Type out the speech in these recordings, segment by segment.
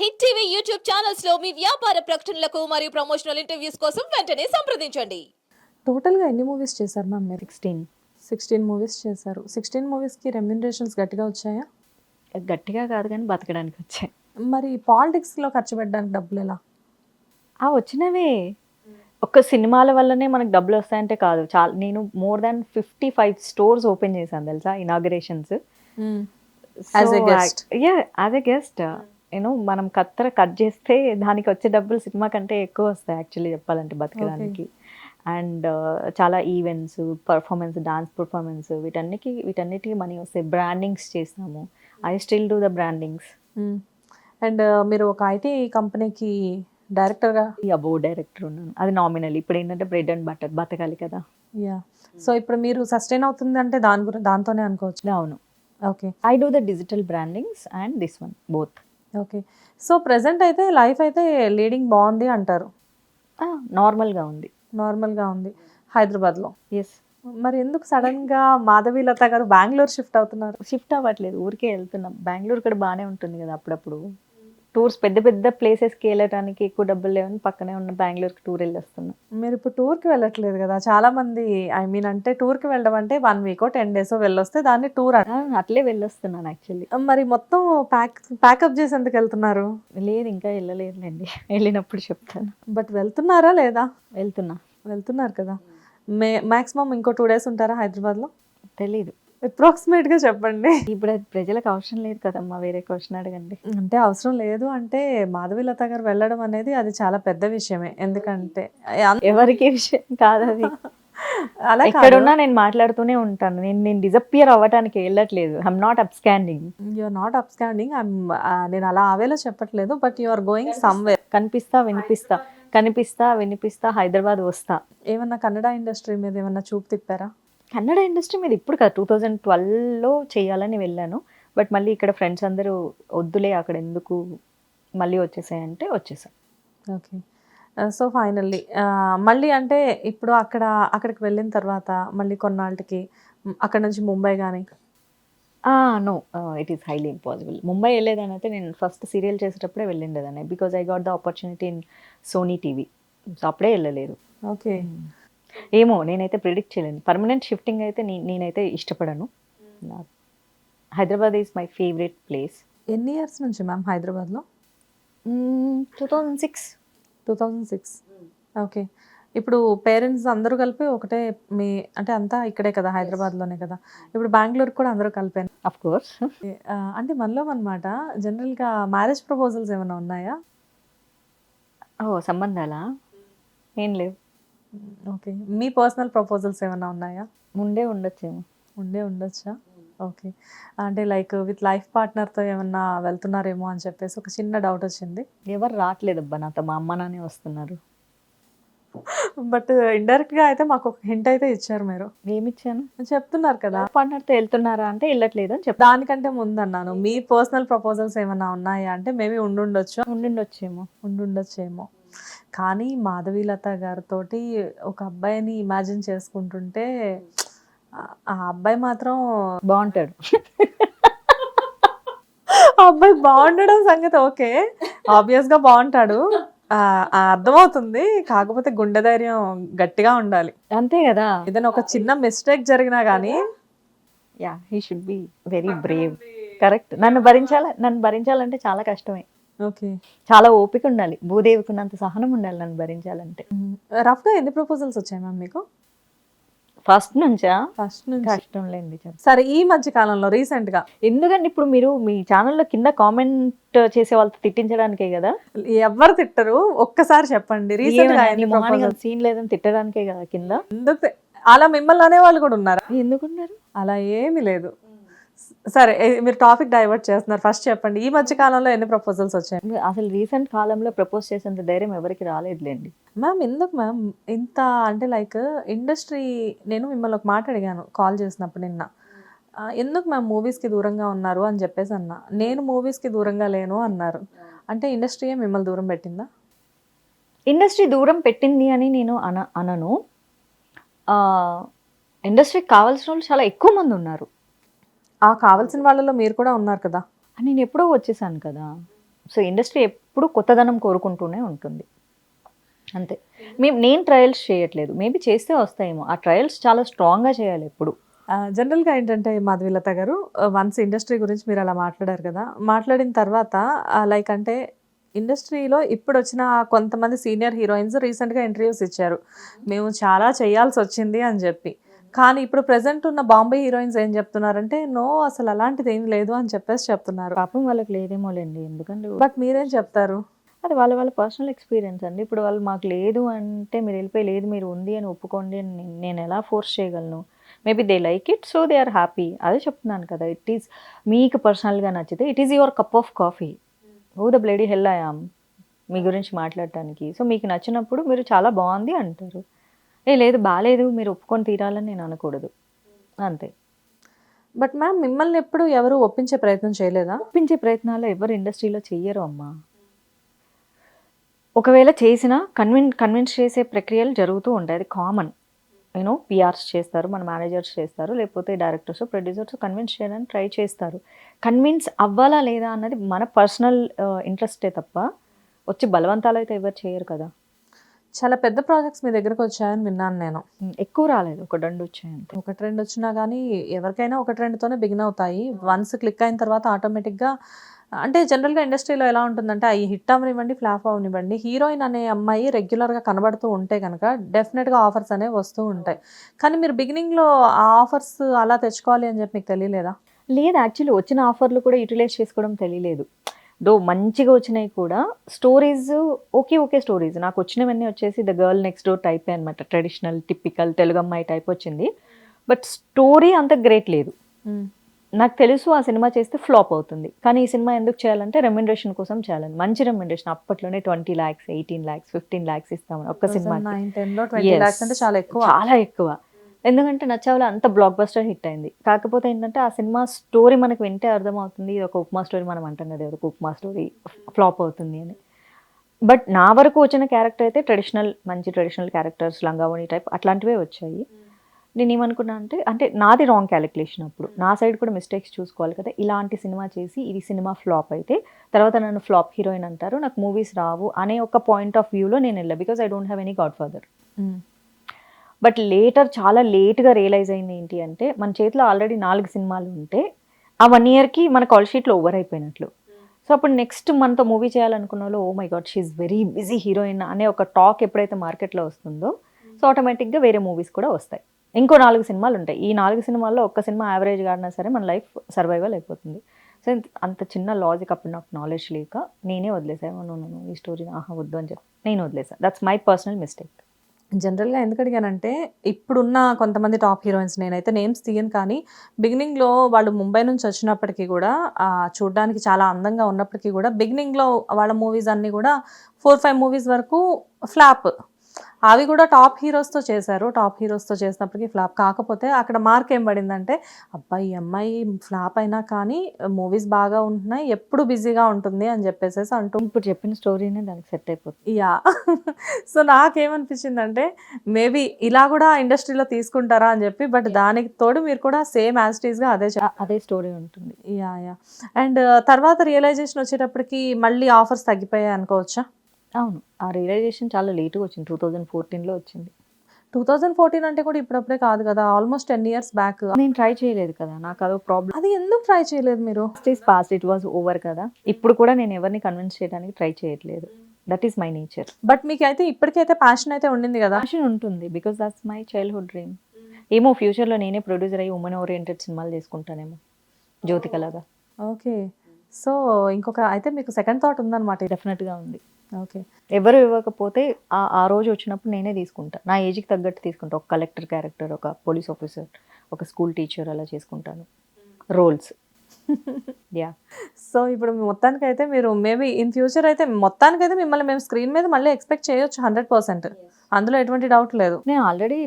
Hit TV YouTube ఛానల్స్లో మీ వ్యాపార ప్రకటనలకు మరియు ప్రమోషనల్ ఇంటర్వ్యూస్ కోసం వెంటనే సంప్రదించండి. టోటల్గా ఎన్ని మూవీస్ చేశారు మ్యామ్ మీరు? సిక్స్టీన్ సిక్స్టీన్ మూవీస్ చేశారు. సిక్స్టీన్ మూవీస్కి రెమ్యునరేషన్స్ గట్టిగా వచ్చాయా? గట్టిగా కాదు కానీ బతకడానికి వచ్చాయి. మరి పాలిటిక్స్లో ఖర్చు పెట్టడానికి డబ్బులు ఎలా? ఆ వచ్చినవే. ఒక్క సినిమాల వల్లనే మనకు డబ్బులు వస్తాయంటే కాదు. చాలా నేను more than fifty five stores open చేశాను తెలుసా inaugurations. As a guest. Yeah as a guest you know మనం కత్తెర కట్ చేస్తే దానికి వచ్చే డబ్బులు సినిమా కంటే ఎక్కువ వస్తాయి యాక్చువల్లీ చెప్పాలంటే బతకడానికి అండ్ చాలా ఈవెంట్స్ పర్ఫార్మెన్స్ డాన్స్ పర్ఫార్మెన్స్ వీటన్నికి వీటన్నిటికి మనీ వస్తాయి బ్రాండింగ్స్ చేస్తాము I still do the brandings and మీరు ఒక ఐటీ కంపెనీకి డైరెక్టర్గా అబో డైరెక్టర్ ఉన్నాను. అది నామినల్ ఇప్పుడు ఏంటంటే బ్రెడ్ అండ్ బటర్ బతకాలి కదా. యా సో ఇప్పుడు మీరు సస్టైన్ అవుతుంది అంటే దాని గురించి దాంతోనే అనుకోవచ్చు. అవును. Okay I do the digital brandings and this one both okay. So present అయితే లైఫ్ అయితే లీడింగ్ బాగుంది అంటారు. నార్మల్గా ఉంది. నార్మల్గా ఉంది. హైదరాబాద్లో. ఎస్ మరి ఎందుకు సడన్గా మాధవి లత గారు బెంగళూరు షిఫ్ట్ అవుతున్నారు? షిఫ్ట్ అవ్వట్లేదు. ఊరికే వెళ్తున్నాం. బెంగళూరు కూడా బాగానే ఉంటుంది కదా అప్పుడప్పుడు. టూర్స్ పెద్ద పెద్ద ప్లేసెస్కి వెళ్ళడానికి ఎక్కువ డబ్బులు లేవని పక్కనే ఉన్న బెంగళూరుకి టూర్ వెళ్ళి వస్తున్నాం మీరు ఇప్పుడు టూర్కి వెళ్ళట్లేదు కదా చాలా మంది ఐ మీన్ అంటే టూర్కి వెళ్ళడం అంటే వన్ వీకో టెన్ డేస్ వెళ్ళొస్తే దాన్ని టూర్ అట్లే వెళ్ళొస్తున్నాను యాక్చువల్లీ మరి మొత్తం ప్యాక్ ప్యాకప్ చేసి ఎందుకు వెళ్తున్నారు? లేదు ఇంకా వెళ్ళలేదులేండి. వెళ్ళినప్పుడు చెప్తాను. బట్ వెళ్తున్నారా లేదా? వెళ్తున్నా. వెళ్తున్నారు కదా. మే మ్యాక్సిమం ఇంకో టూ డేస్ ఉంటారా హైదరాబాద్లో? తెలీదు. అప్రాక్సిమేట్గా చెప్పండి. ఇప్పుడు అది ప్రజలకు అవసరం లేదు కదమ్మా వేరే క్వశ్చన్ అడగండి. అంటే అవసరం లేదు అంటే మాధవి లత గారు వెళ్ళడం అనేది అది చాలా పెద్ద విషయమే. ఎందుకంటే ఎవరికి విషయం కాదు అది. అలా ఎక్కడున్నా నేను మాట్లాడుతూనే ఉంటాను. నేను నేను డిజపియర్ అవ్వడానికి వెళ్ళట్లేదు. I'm not absconding you're not absconding నేను అలా ఆవేలో చెప్పట్లేదు but you are going somewhere కనిపిస్తా వినిపిస్తా. కనిపిస్తా వినిపిస్తా హైదరాబాద్ వస్తా. ఏమన్నా కన్నడ ఇండస్ట్రీ మీద ఏమన్నా చూపు తిప్పారా? కన్నడ ఇండస్ట్రీ మీద ఇప్పుడు కాదు టూ థౌజండ్ ట్వెల్వ్లో చేయాలని వెళ్ళాను. బట్ మళ్ళీ ఇక్కడ ఫ్రెండ్స్ అందరూ వద్దులే అక్కడ ఎందుకు మళ్ళీ వచ్చేసాయంటే వచ్చేసాం. ఓకే. సో ఫైనల్లీ మళ్ళీ అంటే ఇప్పుడు అక్కడ అక్కడికి వెళ్ళిన తర్వాత మళ్ళీ కొన్నాళ్ళకి అక్కడ నుంచి ముంబై కానీ no it is highly impossible Mumbai వెళ్ళేదాన్ని అయితే నేను ఫస్ట్ సీరియల్ చేసేటప్పుడే వెళ్ళిండేదాన్ని because I got the opportunity in Sony TV so అప్పుడే వెళ్ళలేదు. ఓకే. ఏమో నేనైతే ప్రిడిక్ట్ చేయలేను. పర్మనెంట్ షిఫ్టింగ్ అయితే నేనైతే ఇష్టపడను. Hyderabad is my favourite place ఎన్ని ఇయర్స్ నుంచి మ్యామ్ హైదరాబాద్లో two thousand six two thousand six okay ఇప్పుడు పేరెంట్స్ అందరూ కలిపి ఒకటే మీ అంటే అంతా ఇక్కడే కదా హైదరాబాద్లోనే కదా. ఇప్పుడు బెంగళూరు కూడా అందరూ కలిపాను అఫ్ కోర్స్ అంటే మనలో అనమాట జనరల్గా మ్యారేజ్ ప్రపోజల్స్ ఏమైనా ఉన్నాయా? ఓ సంబంధాలా? ఏం లేవు. ఓకే. మీ పర్సనల్ ప్రపోజల్స్ ఏమైనా ఉన్నాయా? ముందే ఉండొచ్చేమో. ఉండే ఉండొచ్చా? ఓకే. అంటే లైక్ విత్ లైఫ్ పార్ట్నర్తో ఏమన్నా వెళ్తున్నారేమో అని చెప్పేసి ఒక చిన్న డౌట్ వచ్చింది. ఎవరు రావట్లేదబ్బా నాతో మా అమ్మ నాన్నే వస్తున్నారు. బట్ ఇండైరెక్ట్గా అయితే మాకు ఒక హింట్ అయితే ఇచ్చారు మీరు. ఏమిచ్చాను? చెప్తున్నారు కదా. పార్ట్నర్తో వెళ్తున్నారా అంటే వెళ్ళట్లేదు అని చెప్పి. దానికంటే ముందు అన్నాను. మీ పర్సనల్ ప్రపోజల్స్ ఏమైనా ఉన్నాయా అంటే మేబీ ఉండుండొచ్చు. ఉండిండొచ్చేమో. ఉండుండొచ్చేమో. కానీ మాధవీలత గారితో ఒక అబ్బాయిని ఇమాజిన్ చేసుకుంటుంటే ఆ- అబ్బాయి మాత్రం బాగుంటాడు. అబ్బాయి బాగుండడం సంగతి ఓకే. ఆబ్వియస్గా బాగుంటాడు అర్థమవుతుంది. కాకపోతే గుండె ధైర్యం గట్టిగా ఉండాలి. అంతే కదా? ఏదైనా ఒక చిన్న మిస్టేక్ జరిగినా కానీ yeah he should be very brave. Correct. నన్ను భరించాల నన్ను భరించాలంటే చాలా కష్టమే. చాలా ఓపిక ఉండాలి. భూదేవికి ఉన్నంత సహనం ఉండాలి నన్ను భరించాలంటే. రఫ్గా ఎన్ని ప్రపోజల్స్ వచ్చాయి మ్యామ్ మీకు? ఫస్ట్ నుంచా? ఫస్ట్ నుంచి. కష్టం లేండి. సరే ఈ మధ్య కాలంలో రీసెంట్గా ఎందుకంటే ఇప్పుడు మీరు మీ ఛానల్లో కింద కామెంట్ చేసే వాళ్ళతో తిట్టించడానికే కదా? ఎవరు తిట్టరు? ఒక్కసారి చెప్పండి. రీసెంట్గా? సీన్ లేదని తిట్టడానికే కదా కింద? అలా మిమ్మల్ని అనే వాళ్ళు కూడా ఉన్నారా. ఎందుకున్నారు అలా ఏమీ లేదు. సరే మీరు టాపిక్ డైవర్ట్ చేస్తున్నారు. ఫస్ట్ చెప్పండి ఈ మధ్య కాలంలో ఎన్ని ప్రపోజల్స్ వచ్చాయి? అసలు రీసెంట్ కాలంలో ప్రపోజ్ చేసేంత ధైర్యం ఎవరికి రాలేదులేండి. మ్యామ్ ఎందుకు మ్యామ్? ఇంత అంటే లైక్ ఇండస్ట్రీ నేను మిమ్మల్ని ఒక మాట అడిగాను కాల్ చేసినప్పుడు నిన్న. ఎందుకు మ్యామ్ మూవీస్కి దూరంగా ఉన్నారు అని చెప్పేసి అన్న. నేను మూవీస్కి దూరంగా లేను అన్నారు. అంటే ఇండస్ట్రీయే మిమ్మల్ని దూరం పెట్టిందా? ఇండస్ట్రీ దూరం పెట్టింది అని నేను అన అనను. ఇండస్ట్రీకి కావాల్సిన వాళ్ళు చాలా ఎక్కువ మంది ఉన్నారు. ఆ కావాల్సిన వాళ్ళలో మీరు కూడా ఉన్నారు కదా. నేను ఎప్పుడో వచ్చేసాను కదా. సో ఇండస్ట్రీ ఎప్పుడు కొత్తదనం కోరుకుంటూనే ఉంటుంది. అంతే. మేము నేను ట్రయల్స్ చేయట్లేదు. మేబీ చేస్తే వస్తాయేమో. ఆ ట్రయల్స్ చాలా స్ట్రాంగ్గా చేయాలి ఎప్పుడు. జనరల్గా ఏంటంటే మాధవిలత గారు వన్స్ ఇండస్ట్రీ గురించి మీరు అలా మాట్లాడారు కదా. మాట్లాడిన తర్వాత లైక్ అంటే ఇండస్ట్రీలో ఇప్పుడు వచ్చిన కొంతమంది సీనియర్ హీరోయిన్స్ రీసెంట్గా ఇంటర్వ్యూస్ ఇచ్చారు. మేము చాలా చేయాల్సి వచ్చింది అని చెప్పి. కానీ ఇప్పుడు ప్రెసెంట్ ఉన్న బాంబే హీరోయిన్స్ ఏం చెప్తున్నారంటే నో అసలు అలాంటిది ఏం లేదు అని చెప్పేసి చెప్తున్నారు. పాపం వాళ్ళకి లేదేమోలేండి ఎందుకంటే బట్ మీరేం చెప్తారు? అది వాళ్ళ వాళ్ళ పర్సనల్ ఎక్స్పీరియన్స్ అండి. ఇప్పుడు వాళ్ళు మాకు లేదు అంటే మీరు వెళ్ళిపోయి లేదు మీరు ఉంది అని ఒప్పుకోండి అని నేను- ఎలా ఫోర్స్ చేయగలను? Maybe they like it so they are happy అదే చెప్తున్నాను కదా ఇట్ ఈస్ మీకు పర్సనల్గా నచ్చితే it is your cup of coffee who the bloody hell I am మీ గురించి మాట్లాడటానికి. సో మీకు నచ్చినప్పుడు మీరు చాలా బాగుంది అంటారు. ఏ లేదు బాగాలేదు మీరు ఒప్పుకొని తీరాలని నేను అనకూడదు. అంతే. బట్ మ్యామ్ మిమ్మల్ని ఎప్పుడు ఎవరు ఒప్పించే ప్రయత్నం చేయలేదా? ఒప్పించే ప్రయత్నాలు ఎవరు ఇండస్ట్రీలో చెయ్యరు అమ్మా. ఒకవేళ చేసినా కన్విన్ కన్విన్స్ చేసే ప్రక్రియలు జరుగుతూ ఉంటాయి. అది కామన్ యూనో పిఆర్స్ చేస్తారు మన మేనేజర్స్ చేస్తారు లేకపోతే డైరెక్టర్స్ ప్రొడ్యూసర్స్ కన్విన్స్ చేయడానికి ట్రై చేస్తారు. కన్విన్స్ అవ్వాలా లేదా అన్నది మన పర్సనల్ ఇంట్రెస్టే తప్ప వచ్చి బలవంతాలు అయితే ఎవరు చేయరు కదా. చాలా పెద్ద ప్రాజెక్ట్స్ మీ దగ్గరకు వచ్చాయని విన్నాను నేను. ఎక్కువ రాలేదు. ఒక దండు వచ్చాయి అంతే. ఒక ట్రెండ్ వచ్చినా కానీ ఎవరికైనా ఒక ట్రెండ్తోనే బిగిన్ అవుతాయి. వన్స్ క్లిక్ అయిన తర్వాత ఆటోమేటిక్గా అంటే జనరల్గా ఇండస్ట్రీలో ఎలా ఉంటుందంటే అవి హిట్ అవనివ్వండి ఫ్లాప్ అవనివ్వండి హీరోయిన్ అనే అమ్మాయి రెగ్యులర్గా కనబడుతూ ఉంటే కనుక డెఫినెట్గా ఆఫర్స్ అనేవి వస్తూ ఉంటాయి. కానీ మీరు బిగినింగ్లో ఆ ఆఫర్స్ అలా తెచ్చుకోవాలి అని చెప్పి మీకు తెలియలేదా? లేదు. యాక్చువల్లీ వచ్చిన ఆఫర్లు కూడా యూటిలైజ్ చేసుకోవడం తెలియలేదు. దో మంచిగా వచ్చినాయి కూడా. స్టోరీస్ ఓకే ఓకే స్టోరీస్ నాకు వచ్చినవన్నీ వచ్చేసి ద గర్ల్ నెక్స్ట్ డోర్ టైపే అనమాట ట్రెడిషనల్ టిపికల్ తెలుగు అమ్మాయి టైప్ వచ్చింది. బట్ స్టోరీ అంత గ్రేట్ లేదు. నాకు తెలుసు ఆ సినిమా చేస్తే ఫ్లాప్ అవుతుంది. కానీ ఈ సినిమా ఎందుకు చేయాలంటే రెమ్యునరేషన్ కోసం చేయాలని. మంచి రెమ్యునరేషన్ అప్పట్లోనే twenty lakhs eighteen lakhs fifteen lakhs ఇస్తామని ఒక్క సినిమా చాలా ఎక్కువ. చాలా ఎక్కువ. ఎందుకంటే నచ్చావులో అంత బ్లాక్ బస్టర్ హిట్ అయింది. కాకపోతే ఏంటంటే ఆ సినిమా స్టోరీ మనకు వింటే అర్థమవుతుంది ఇది ఒక ఉప్మా స్టోరీ మనం అంటాం కదా ఒక ఉప్మా స్టోరీ ఫ్లాప్ అవుతుంది అని. బట్ నా వరకు వచ్చిన క్యారెక్టర్ అయితే ట్రెడిషనల్ మంచి ట్రెడిషనల్ క్యారెక్టర్స్ లంగావణి టైప్ అట్లాంటివే వచ్చాయి. నేను ఏమనుకున్నా అంటే అంటే నాది రాంగ్ క్యాలిక్యులేషన్ అప్పుడు. నా సైడ్ కూడా మిస్టేక్స్ చూసుకోవాలి కదా ఇలాంటి సినిమా చేసి ఇది సినిమా ఫ్లాప్ అయితే తర్వాత నన్ను ఫ్లాప్ హీరోయిన్ అంటారు నాకు మూవీస్ రావు అనే ఒక పాయింట్ ఆఫ్ వ్యూలో నేను వెళ్ళా because I don't have any godfather. But later చాలా లేట్గా రియలైజ్ అయింది ఏంటి అంటే మన చేతిలో ఆల్రెడీ నాలుగు సినిమాలు ఉంటే ఆ వన్ ఇయర్కి మన కాల్ షీట్లో ఓవర్ అయిపోయినట్లు. సో అప్పుడు నెక్స్ట్ మనతో మూవీ చేయాలనుకున్న వాళ్ళు ఓ my god she is very busy heroine అనే ఒక టాక్ ఎప్పుడైతే మార్కెట్లో వస్తుందో సో ఆటోమేటిక్గా వేరే మూవీస్ కూడా వస్తాయి. ఇంకో నాలుగు సినిమాలు ఉంటాయి. ఈ నాలుగు సినిమాల్లో ఒక్క సినిమా యావరేజ్ ఆడినా సరే మన లైఫ్ సర్వైవల్ అయిపోతుంది. సో అంత చిన్న లాజిక్ అప్పుడు నాకు నాలెడ్జ్ లేక నేనే వదిలేసాను oh, ఈ స్టోరీ ఆహా వద్దు అని చెప్పి నేను వదిలేసాను దట్స్ మై పర్సనల్ మిస్టేక్ జనరల్గా ఎందుకు అడిగానంటే ఇప్పుడున్న కొంతమంది టాప్ హీరోయిన్స్ నేనైతే నేమ్స్ తీయను కానీ బిగినింగ్లో వాళ్ళు ముంబై నుంచి వచ్చినప్పటికీ కూడా చూడడానికి చూడ్డానికి చాలా అందంగా ఉన్నప్పటికీ కూడా బిగినింగ్లో వాళ్ళ మూవీస్ అన్నీ కూడా ఫోర్ ఫైవ్ మూవీస్ వరకు ఫ్లాప్. అవి కూడా టాప్ హీరోస్తో చేశారు. టాప్ హీరోస్తో చేసినప్పటికీ ఫ్లాప్. కాకపోతే అక్కడ మార్క్ ఏం పడిందంటే అబ్బాయి అమ్మాయి ఫ్లాప్ అయినా కానీ మూవీస్ బాగా ఉంటున్నాయి ఎప్పుడు బిజీగా ఉంటుంది అని చెప్పేసి అంటూ ఇప్పుడు చెప్పిన స్టోరీనే దానికి సెట్ అయిపోతుంది. యా. సో నాకేమనిపించింది అంటే మేబీ ఇలా కూడా ఇండస్ట్రీలో తీసుకుంటారా అని చెప్పి బట్ దానికి తోడు మీరు కూడా సేమ్ యాజ్గా అదే అదే స్టోరీ ఉంటుంది. Yeah yeah. అండ్ తర్వాత రియలైజేషన్ వచ్చేటప్పటికి మళ్ళీ ఆఫర్స్ తగ్గిపోయాయి అనుకోవచ్చా? అవును. ఆ రియలైజేషన్ చాలా లేట్గా వచ్చింది. టూ థౌజండ్ ఫోర్టీన్లో వచ్చింది. టూ థౌజండ్ ఫోర్టీన్ అంటే కూడా ఇప్పుడప్పుడే కాదు కదా. Almost ten years back. నేను ట్రై చేయలేదు కదా. నాకు అదో ప్రాబ్లం అది ఎందుకు ట్రై చేయలేదు మీరు? Is past it was over కదా. ఇప్పుడు కూడా నేను ఎవరిని కన్విన్స్ చేయడానికి ట్రై చేయట్లేదు. That is my nature but మీకు అయితే ఇప్పటికైతే ప్యాషన్ అయితే ఉండింది కదా? ప్యాషన్ ఉంటుంది. Because that's my childhood dream ఏమో ఫ్యూచర్లో నేనే ప్రొడ్యూసర్ అయ్యి ఉమెన్ ఓరియంటెడ్ సినిమాలు చేసుకుంటానేమో. జ్యోతికలాగా. ఓకే. సో ఇంకొక అయితే మీకు సెకండ్ థాట్ ఉందన్నమాట డెఫినెట్గా ఉంది. ఓకే ఎవరు ఇవ్వకపోతే ఆ ఆ రోజు వచ్చినప్పుడు నేనే తీసుకుంటా. నా ఏజ్కి తగ్గట్టు తీసుకుంటా. ఒక కలెక్టర్ క్యారెక్టర్ ఒక పోలీస్ ఆఫీసర్ ఒక స్కూల్ టీచర్ అలా చేసుకుంటాను. రోల్స్ యా సో ఇప్పుడు మొత్తానికి అయితే మీరు మేబీ ఇన్ ఫ్యూచర్ అయితే మొత్తానికి అయితే మిమ్మల్ని మేము స్క్రీన్ మీద మళ్ళీ ఎక్స్పెక్ట్ చేయొచ్చు హండ్రెడ్ పర్సెంట్ అందులో ఎటువంటి డౌట్ లేదు. నేను ఆల్రెడీ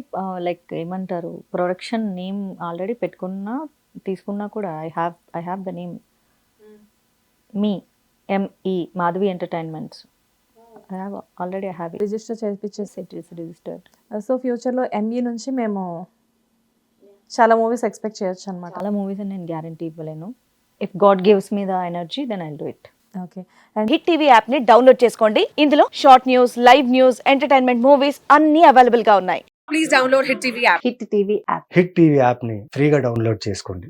లైక్ ఏమంటారు ప్రొడక్షన్ నేమ్ ఆల్రెడీ పెట్టుకున్నా తీసుకున్నా కూడా I have I have the name me M E Madhavi entertainments already have register చేయించేసి it is registered so ఫ్యూచర్లో ఎంఈ E నుంచి మేము చాలా మూవీస్ ఎక్స్పెక్ట్ చేయొచ్చు అనమాట చాలా మూవీస్ నేను గ్యారంటీ ఇవ్వలేను. If god gives me the energy then I do it okay hit TV యాప్ని డౌన్లోడ్ చేసుకోండి. ఇందులో short news live news entertainment movies అన్ని అవైలబుల్గా ఉన్నాయి. Hit TV app hit TV యాప్ని ఫ్రీగా డౌన్లోడ్ చేసుకోండి.